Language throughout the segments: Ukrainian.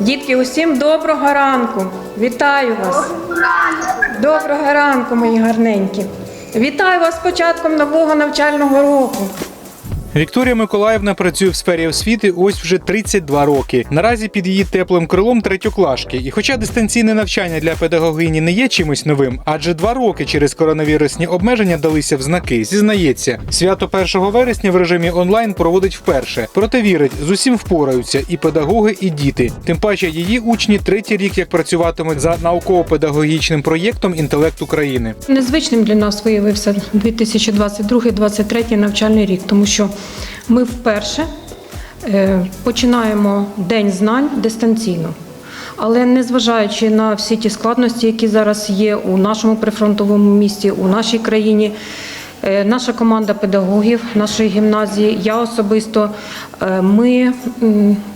Дітки, усім доброго ранку! Вітаю вас! Доброго ранку, мої гарненькі! Вітаю вас з початком нового навчального року. Вікторія Миколаївна працює в сфері освіти ось вже 32 роки. Наразі під її теплим крилом третьоклашки. І хоча дистанційне навчання для педагогині не є чимось новим, адже два роки через коронавірусні обмеження далися в знаки. Зізнається, свято 1 вересня в режимі онлайн проводить вперше. Проте вірить, з усім впораються і педагоги, і діти. Тим паче її учні третій рік як працюватимуть за науково-педагогічним проєктом Інтелект України. Незвичним для нас виявився 2022-2023 навчальний рік, тому що ми вперше е, починаємо День знань дистанційно. Але незважаючи на всі ті складності, які зараз є у нашому прифронтовому місті, у нашій країні, наша команда педагогів нашої гімназії, я особисто, е, ми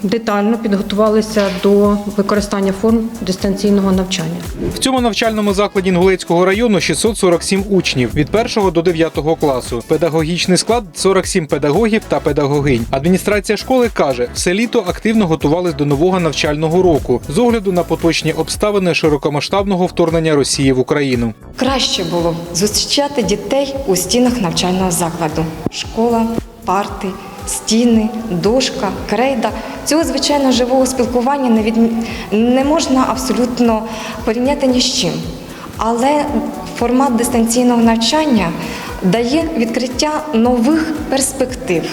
детально підготувалися до використання форм дистанційного навчання. В цьому навчальному закладі Інгулецького району 647 учнів від 1 до 9 класу. Педагогічний склад 47 педагогів та педагогинь. Адміністрація школи каже, все літо активно готувались до нового навчального року з огляду на поточні обставини широкомасштабного вторгнення Росії в Україну. Краще було зустрічати дітей у стінах навчального закладу: школа, парти, стіни, дошка, крейда. Цього звичайно живого спілкування не, від... не можна абсолютно порівняти ні з чим. Але формат дистанційного навчання дає відкриття нових перспектив,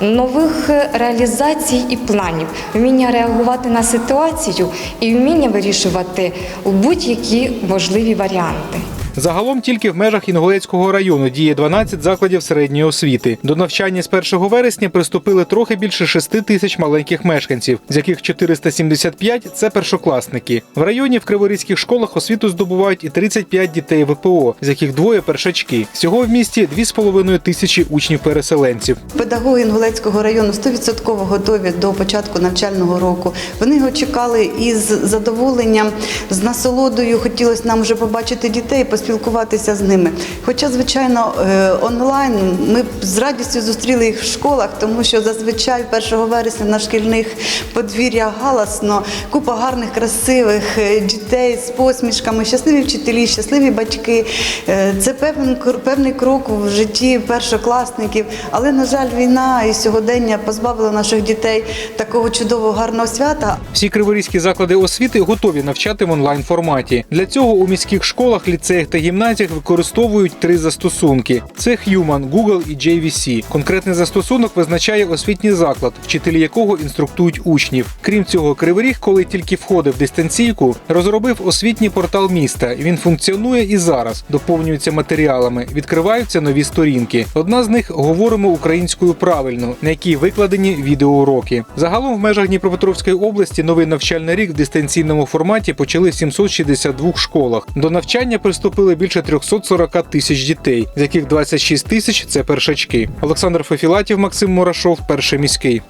нових е, реалізацій і планів, вміння реагувати на ситуацію і вміння вирішувати будь-які можливі варіанти. Загалом тільки в межах Інгулецького району діє 12 закладів середньої освіти. До навчання з 1 вересня приступили трохи більше 6 тисяч маленьких мешканців, з яких 475 – це першокласники. В районі в криворізьких школах освіту здобувають і 35 дітей ВПО, з яких двоє першачки. Всього в місті 2,5 тисячі учнів-переселенців. Педагоги Інгулецького району 100% готові до початку навчального року. Вони його чекали із задоволенням, з насолодою. Хотілося нам вже побачити дітей, поспілкуватися з ними. Хоча, звичайно, е, онлайн ми з радістю зустріли їх в школах, тому що зазвичай 1 вересня на шкільних подвір'ях галасно, купа гарних, красивих е, дітей з посмішками, щасливі вчителі, щасливі батьки. Е, Це певний, певний крок в житті першокласників. Але, на жаль, війна і сьогодення позбавили наших дітей такого чудового гарного свята. Всі криворізькі заклади освіти готові навчати в онлайн форматі. Для цього у міських школах, ліцеях та гімназіях використовують три застосунки: це Human, Google і JVC. Конкретний застосунок визначає освітній заклад, вчителі якого інструктують учнів. Крім цього, Кривий Ріг, коли тільки входив дистанційку, розробив освітній портал міста. Він функціонує і зараз, доповнюється матеріалами, відкриваються нові сторінки. Одна з них говоримо українською правильно, на якій викладені відеоуроки. Загалом в межах Дніпропетровської області новий навчальний рік в дистанційному форматі почали в 762 школах. До навчання приступили більше 340 тисяч дітей, з яких 26 тисяч це першачки. Олександр Фефілатів, Максим Мурашов, перший міський.